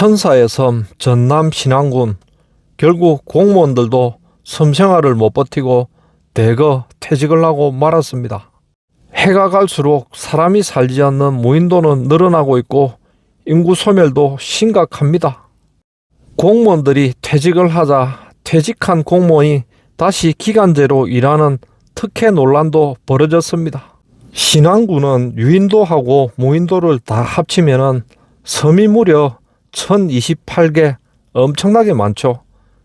천사의 섬 전남 신안군 결국 공무원들도 섬 생활을 못 버티고 대거 퇴직을 하고 말았습니다. 해가 갈수록 사람이 살지 않는 무인도는 늘어나고 있고 인구 소멸도 심각합니다. 공무원들이 퇴직을 하자 퇴직한 공무원이 다시 기간제로 일하는 특혜 논란도 벌어졌습니다. 신안군은 유인도하고 무인도를 다 합치면은 섬이 무려 1028개 엄청나게 많죠.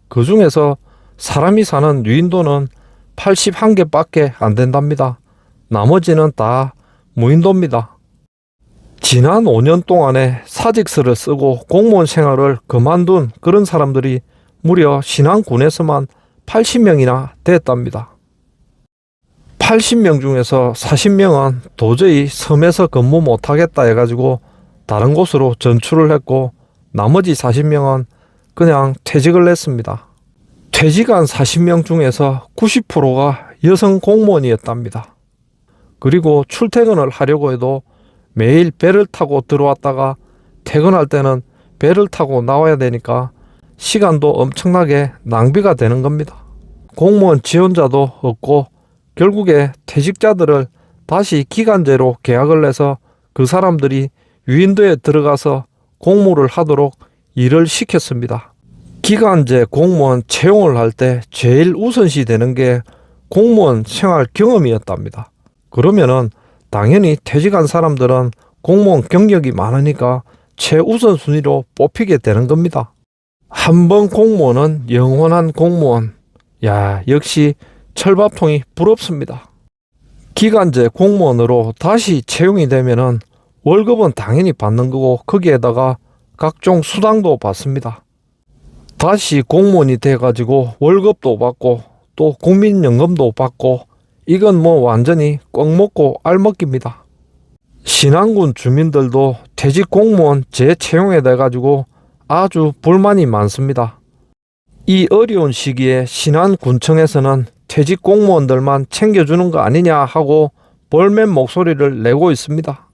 그 중에서 사람이 사는 유인도는 81개 밖에 안 된답니다. 나머지는 다 무인도입니다. 지난 5년 동안에 사직서를 쓰고 공무원 생활을 그만둔 그런 사람들이 무려 신안군에서만 80명이나 됐답니다. 80명 중에서 40명은 도저히 섬에서 근무 못하겠다 해가지고 다른 곳으로 전출을 했고 나머지 40명은 그냥 퇴직을 했습니다. 퇴직한 40명 중에서 90%가 여성 공무원이었답니다. 그리고 출퇴근을 하려고 해도 매일 배를 타고 들어왔다가 퇴근할 때는 배를 타고 나와야 되니까 시간도 엄청나게 낭비가 되는 겁니다. 공무원 지원자도 없고 결국에 퇴직자들을 다시 기간제로 계약을 해서 그 사람들이 유인도에 들어가서 공무를 하도록 일을 시켰습니다. 기간제 공무원 채용을 할 때 제일 우선시 되는 게 공무원 생활 경험이었답니다. 그러면은 당연히 퇴직한 사람들은 공무원 경력이 많으니까 최우선 순위로 뽑히게 되는 겁니다. 한 번 공무원은 영원한 공무원. 야, 역시 철밥통이 부럽습니다. 기간제 공무원으로 다시 채용이 되면은 월급은 당연히 받는 거고 거기에다가 각종 수당도 받습니다. 다시 공무원이 돼가지고 월급도 받고 또 국민연금도 받고 이건 뭐 완전히 꽉 먹고 알먹깁니다. 신안군 주민들도 퇴직 공무원 재채용에 대해 가지고 아주 불만이 많습니다. 이 어려운 시기에 신안군청에서는 퇴직 공무원들만 챙겨주는 거 아니냐 하고 볼멘 목소리를 내고 있습니다.